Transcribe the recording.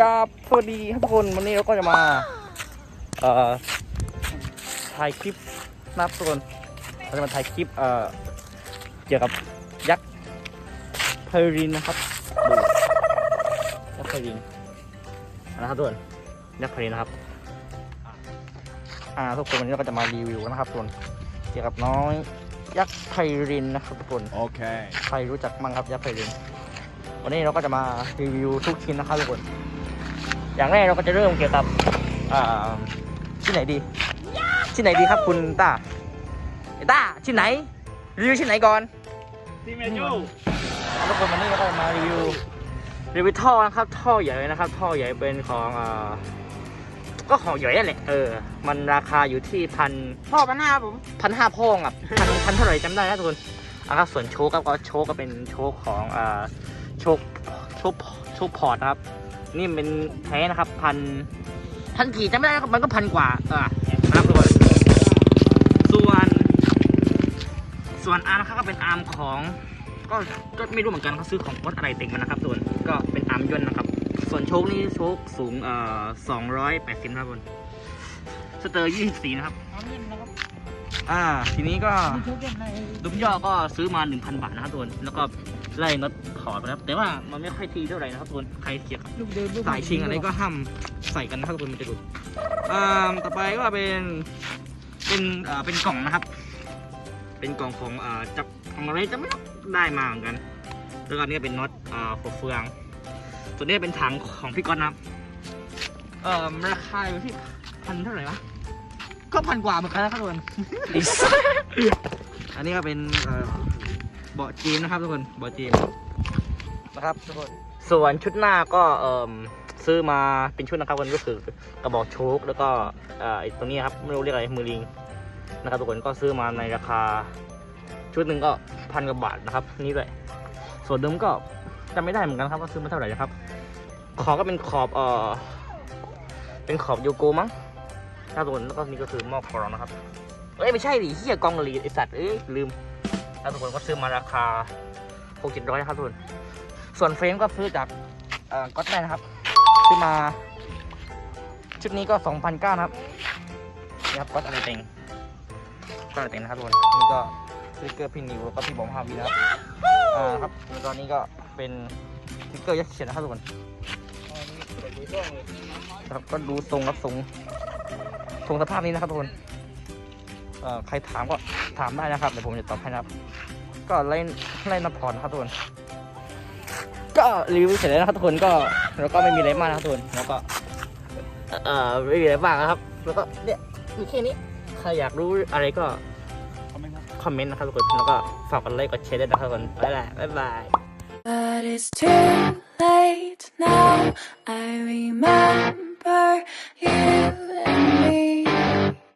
จะสวัสดีครับทุกคนวันนี้เราก็จะมาเอ่อถ่ายคลิปนะครับทุกคนเราจะมาถ่ายคลิปเอ่อเกี่ยวกับยักษ์เพรินนะครับดูยักษ์เพรินนะครับทุกคนยักษ์เพรินนะครับอ่าทุกคนวันนี้เราก็จะมารีวิวนะครับทุกคนเกี่ยวกับน้อยยักษ์ไพรินนะครับทุกคน Okay. ใครรู้จักมั่งครับยักษ์ไพรินวันนี้เราก็จะมารีวิวทุกชิ้นนะครับทุกคน อย่างแรกเราก็จะเริ่มเกี่ยวกับอ่าที่ไหนดีที่ไหนดีครับคุณต้าไอ้ต้าที่ไหนรีวิวที่ไหนก่อนที่เมจูทุกคนวันนี้เราก็จะมารีวิวรีวิวท่อนะครับท่อใหญ่นะครับ ท่อใหญ่เป็นของอ่าก็ของใหญ่นั่นแหละเออมันราคาอยู่ที่พันพ่อพันห้าผมพันห้าพองอะพันพันเท่าไหร่จำได้นะทุกคนอะครับส่วนโชคก็โชคก็เป็นโชคของอ่าโชคโชคโชคพอร์ตนะครับ นี่เป็นแท้นะครับพันพันกี่จำไม่ได้นะครับมันก็พันกว่าอะนะครับทุกคนส่วน ส่วนอาร์มนะครับก็เป็นอาร์มของก็ก็ไม่รู้เหมือนกันเขาซื้อของวัดอะไรเต็งมานะครับส่วนก็เป็นอาร์มย่นต์นะครับ ส่วนโชคนี่โชคสูงเอ่อสองร้อยแปดสิบนะครับทุกคนสเตอร์ยี่สิบสี่นะครับเอานิ่มนะครับอ่าทีนี้ก็มีชุดเด่นในดุมย่อก็ซื้อมา1,000บาทนะครับทุกคนแล้วก็ ไล่น็อตถอดไปครับ แต่ว่ามันไม่ค่อยทีเท่าไหร่นะครับทุกคนใครเกี่ยวกับลูกเดินลูกสายชิงอะไรก็ห้ามใส่กันนะครับทุกคนมันจะหลุดอ่าต่อไปก็เป็นเป็นอ่าเป็นกล่องนะครับ เป็นกล่องของอ่าจับของอะไรจะไม่รู้ได้มาเหมือนกันแล้วก็อันนี้เป็นน็อตอ่าหัวเฟืองส่วนนี้เป็นถังของพี่ก๊อตนะครับเอ่อราคาอยู่ที่พันเท่าไหร่วะก็พันกว่าเหมือนกันนะครับทุกคนอันนี้ก็เป็นเอ่อ เบาะจีนนะครับทุกคนเบาะจีนนะครับทุกคนส่วนชุดหน้าก็เอ่มซื้อมาเป็นชุดนะครับทุกคนก็คือกระบอกโชคแล้วก็เอ่อไอ้ตรงนี้ครับไม่รู้เรียกอะไรมือลิงนะครับทุกคนก็ซื้อมาในราคา ชุดหนึ่งก็พันกว่าบาทนะครับนี่ด้วยส่วนเดิมก็จำไม่ได้เหมือนกันครับว่าซื้อมาเท่าไหร่นะครับ ขอบก็เป็นขอบเอ่อเป็นขอบโยโกมั้งนะครับทุกคนแล้วก็นี่ก็คือหม้อกรองนะครับ เอ้ยไม่ใช่ดิเฮียกองกะหรี่ไอสัตว์เอ้ยลืม แล้วทุกคนก็ซื้อมาราคาหกเจ็ดร้อยนะครับทุกคนส่วนเฟรมก็ซื้อจากก็อตแมนนะครับ ซื้อมา ชุดนี้ก็สองพันเก้านะครับนี่ครับก็อตอะไรเต็งก็อะไรเต็งนะครับทุกคนนี่ก็สติกเกอร์พี่นิวแล้วก็พี่บอมฮาวีนะครับอ่าครับแล้วก็นี่ก็เป็นสติกเกอร์ยักษ์เขียนนะครับทุกคนครับก็ดูทรงครับทรงทรงสภาพนี้นะครับทุกคนเอ่อใครถามก็ ถามได้นะครับเดี๋ยวผมจะตอบให้นะครับ ก็ไล่ไล่นับผ่อนนะครับทุกคนก็รีวิวเสร็จแล้วนะครับทุกคนก็แล้วก็ไม่มีอะไรมากนะครับทุกคนแล้วก็เอ่อไม่มีอะไรมากนะครับ แล้วก็เนี่ยมีแค่นี้ใครอยากรู้อะไรก็คอมเมนต์นะครับทุกคนแล้วก็ฝากกดไลค์กดแชร์ด้วยนะครับทุกคนบ๊ายบายบ๊ายบาย But it's too late now. I